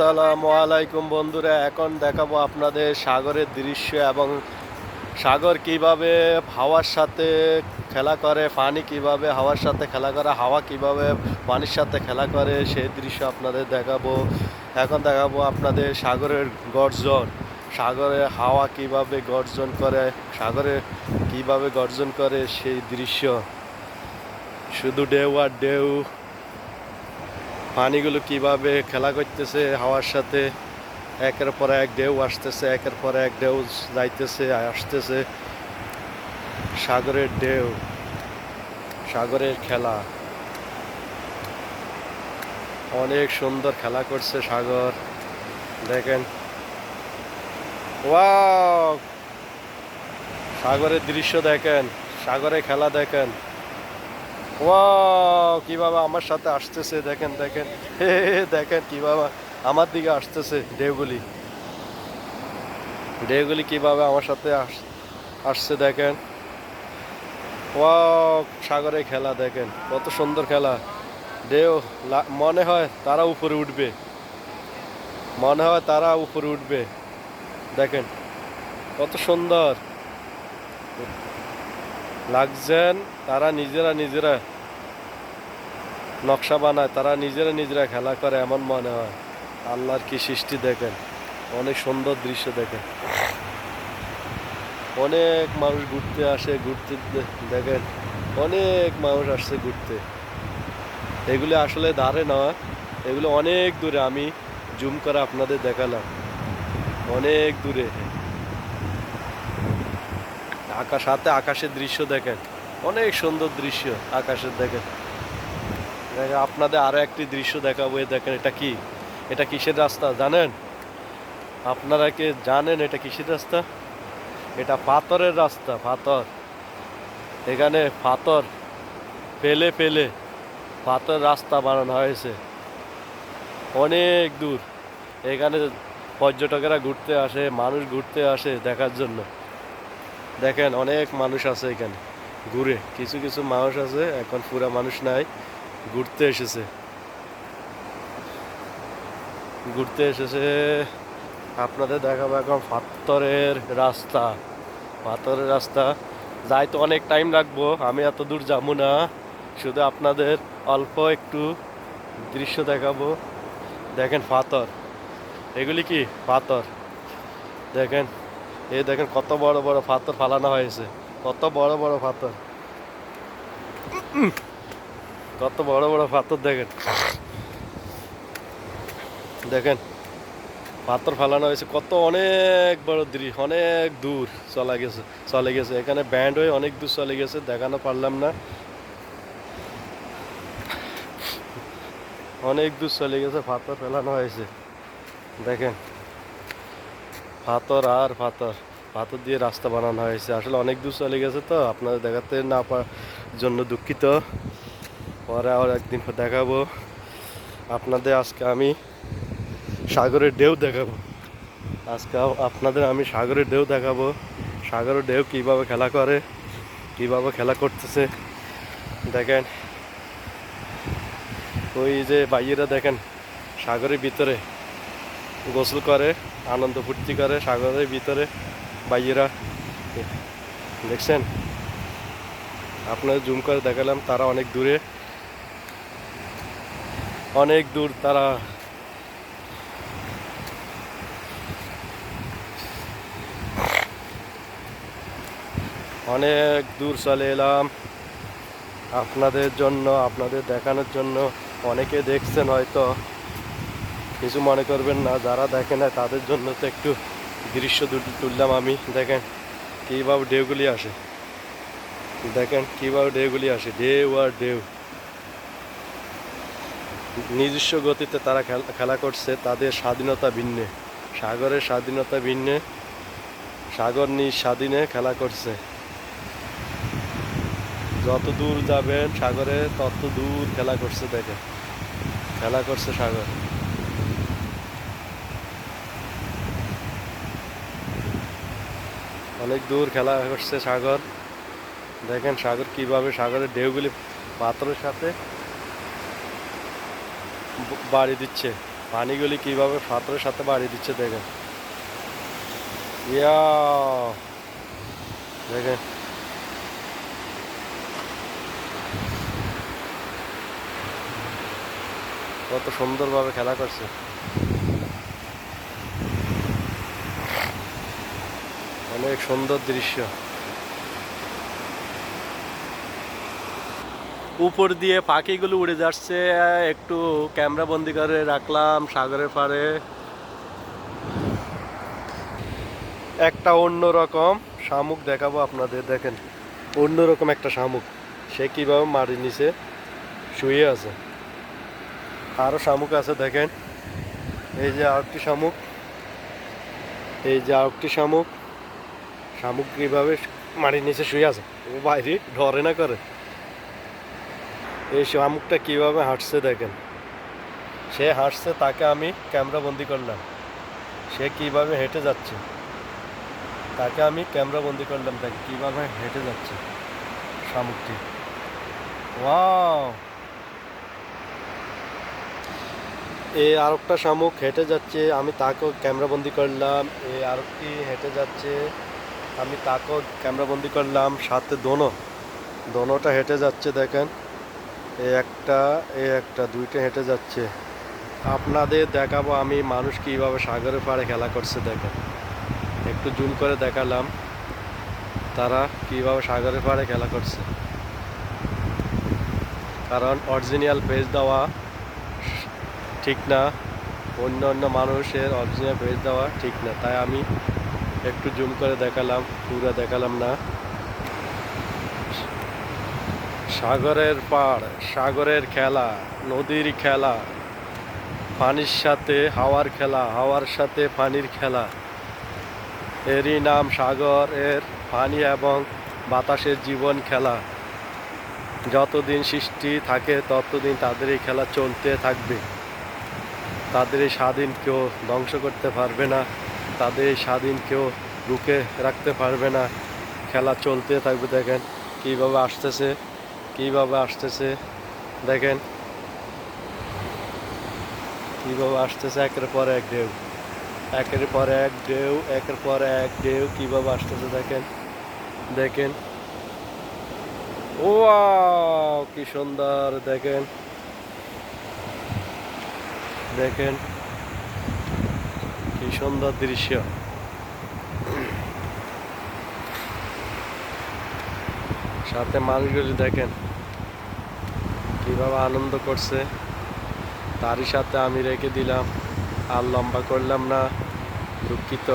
আসসালামু আলাইকুম বন্ধুরা, এখন দেখাবো আপনাদের সাগরের দৃশ্য এবং সাগর কীভাবে হাওয়ার সাথে খেলা করে, পানি কীভাবে হাওয়ার সাথে খেলা করে, হাওয়া কীভাবে পানির সাথে খেলা করে, সেই দৃশ্য আপনাদের দেখাবো। এখন দেখাবো আপনাদের সাগরের গর্জন, সাগরে হাওয়া কীভাবে গর্জন করে, সাগরে কীভাবে গর্জন করে সেই দৃশ্য। শুধু ঢেউ আর ঢেউ। পানিগুলো কীভাবে খেলা করতেছে, হাওয়ার সাথে একের পর এক ঢেউ আসতেছে, একের পর এক ঢেউ যাইতেছে, আসতেছে। সাগরের ঢেউ, সাগরের খেলা। অনেক সুন্দর খেলা করছে সাগর। দেখেন। ওয়াও! সাগরের দৃশ্য দেখেন সাগরে খেলা দেখেন। ওয়াও কীভাবে আমার সাথে আসতেছে, দেখেন দেখেন। হে দেখেন কীভাবে আমার দিকে আসতেছে, ঢেউগুলি। ঢেউগুলি কীভাবে আমার সাথে আস- আসছে, দেখেন। সাগরে খেলা, দেখেন, কত সুন্দর খেলা। ঢেউ মনে হয় তারা উপরে উঠবে। মনে হয় তারা উপরে উঠবে। দেখেন, কত সুন্দর। লাগছেন, তারা নিজেরা নিজেরা নকশা বানায়, তারা নিজেরা নিজেরা খেলা করে, এমন মনে হয়। আল্লাহর কি সৃষ্টি দেখেন? অনেক সুন্দর দৃশ্য দেখেন। অনেক মানুষ ঘুরতে আসে, ঘুরতে দেখেন, অনেক মানুষ আসছে ঘুরতে। এগুলো আসলে ধারে নয় এগুলো অনেক দূরে, আমি জুম করে আপনাদের দেখালাম। অনেক দূরে। আকাশ, হাতে আকাশের দৃশ্য দেখেন, অনেক সুন্দর দৃশ্য আকাশের দেখেন। আপনাদের আরও একটি দৃশ্য দেখাবো দেখেন এটা কি? এটা কিসের রাস্তা, জানেন? আপনারা কি জানেন এটা কিসের রাস্তা? এটা পাথরের রাস্তা, পাথর। এখানে পাথর পেলে পেলে পাথর রাস্তা বানানো হয়েছে। অনেক দূর। এখানে পর্যটকেরা ঘুরতে আসে, মানুষ ঘুরতে আসে দেখার জন্য। দেখেন অনেক মানুষ আছে এখানে, ঘুরে। কিছু কিছু মানুষ আছে, এখন পুরা মানুষ নাই। ঘুরতে এসেছে। ঘুরতে এসেছে, আপনাদের দেখাবো এখন পাথরের রাস্তা। পাথরের রাস্তা, যাই তো অনেক টাইম লাগবো, আমি এত দূর যাব না। শুধু আপনাদের অল্প একটু দৃশ্য দেখাবো। দেখেন পাথর। এগুলি কি? পাথর। দেখেন, এই দেখেন কত বড় বড় পাথর ফালানো হয়েছে। কত বড় বড় পাথর। কত বড় বড় পাথর দেখেন। দেখেন, পাথর ফেলানো হয়েছে। কত অনেক বড় দৃশ্য, অনেক দূর চলে গেছে চলে গেছে। এখানে ব্যান্ড হয়ে অনেক দূর চলে গেছে, দেখানো পারলাম না। অনেক দূর চলে গেছে, পাথর ফেলানো হয়েছে। দেখেন, পাথর আর পাথর পাথর দিয়ে রাস্তা বানানো হয়েছে। আসলে অনেক দূর চলে গেছে তো, আপনাদের দেখাতে না পারার জন্য দুঃখিত। পরে আবার একদিন দেখাবো। আপনাদের আজকে আমি সাগরের ঢেউ দেখাবো। আজকে আপনাদের আমি সাগরের ঢেউ দেখাবো। সাগরের ঢেউ কীভাবে খেলা করে, কীভাবে খেলা করতেছে, দেখেন। ওই যে বাইয়েরা দেখেন, সাগরের ভিতরে গোসল করে, আনন্দ ফুর্তি করে সাগরের ভিতরে বাইয়েরা দেখছেন? আপনাদের জুম করে দেখালাম, তারা অনেক দূরে। অনেক দূর তারা অনেক দূর চলে এলাম। আপনাদের জন্য, আপনাদের দেখানোর জন্য অনেকে দেখছেন হয়তো। কিছু মনে করবেন না, যারা দেখে না, তাদের জন্য তো একটু দৃশ্য তুললাম আমি। দেখেন কীভাবে ঢেউগুলি আসে। দেখেন কীভাবে ঢেউগুলি আসে। ঢেউ আর ঢেউ। নিজস্ব গতিতে তারা খেলা করছে, তাদের স্বাধীনতা ভিন্নে। সাগরের স্বাধীনতা ভিন্নে, সাগর নিজ স্বাধীনে খেলা করছে। যত দূর যাবেন সাগরে, তত দূর খেলা করছে দেখেন খেলা করছে সাগর। অনেক দূর খেলা করছে সাগর। দেখেন সাগর কীভাবে সাগরের ঢেউগুলি পাথরের সাথে বাড়ি দিচ্ছে। পানিগুলি কীভাবে পাথরের সাথে বাড়ি দিচ্ছে দেখেন। ইয়া, দেখেন। কত সুন্দরভাবে খেলা করছে। অনেক সুন্দর দৃশ্য। উপর দিয়ে পাখিগুলো উড়ে যাচ্ছে, একটু ক্যামেরা বন্দি করে রাখলাম সাগরের পাড়ে। একটা অন্য রকম শামুক দেখাবো আপনাদের, দেখেন অন্যরকম একটা শামুক। সে কীভাবে মাটির নিচে শুয়ে আছে। আরও শামুক আছে, দেখেন। এই যে আরেকটি শামুক। এই যে আরেকটি শামুক। শামুক কীভাবে মাটির নিচে শুয়ে আছে। ও বাইরে ডরে না করে। এই শামুকটা কীভাবে হাঁটছে দেখেন। সে হাঁটছে, তাকে আমি ক্যামেরা বন্দি করলাম। সে কীভাবে হেঁটে যাচ্ছে? তাকে আমি ক্যামেরা বন্দি করলাম দেখ কীভাবে হেঁটে যাচ্ছে শামুকটি। এ আরেকটা শামুক হেঁটে যাচ্ছে, আমি তাকেও ক্যামেরা বন্দি করলাম। এ আরেকটি হেঁটে যাচ্ছে, আমি তাকেও ক্যামেরা বন্দি করলাম সাথে দোনো। দোনোটা হেঁটে যাচ্ছে, দেখেন। এ একটা এ একটা, দুইটা হেঁটে যাচ্ছে। আপনাদের দেখাবো আমি মানুষ কীভাবে সাগরের পাড়ে খেলা করছে, দেখেন। একটু জুম করে দেখালাম তারা কীভাবে সাগরের পাড়ে খেলা করছে। কারণ অরিজিনাল পেজ দেওয়া ঠিক না, অন্য অন্য মানুষের অরিজিনাল পেজ দেওয়া ঠিক না। তাই আমি একটু জুম করে দেখালাম, পুরো দেখালাম না। সাগরের পাড়, সাগরের খেলা, নদীর খেলা, পানির সাথে হাওয়ার খেলা, হাওয়ার সাথে পানির খেলা। এরই নাম সাগর, এর পানি এবং বাতাসের জীবন খেলা। যতদিন সৃষ্টি থাকে, ততদিন তাদের এই খেলা চলতে থাকবে। তাদের এই স্বাধীন কেউ ধ্বংস করতে পারবে না, তাদের এই স্বাধীন কেউ রুখে রাখতে পারবে না। খেলা চলতে থাকবে, দেখেন কীভাবে আসতেছে। কীভাবে আসতেছে? দেখেন। কীভাবে আসতেছে? একের পর এক ঢেউ। একের পর এক ঢেউ, একের পর এক ঢেউ, কীভাবে আসতেছে দেখেন। দেখেন। ও কি সুন্দর, দেখেন। দেখেন। কি সুন্দর দৃশ্য। সাথে মানুষগুলি দেখেন, কীভাবে আনন্দ করছে। তারই সাথে আমি রেখে দিলাম, আর লম্বা করলাম না, দুঃখিত।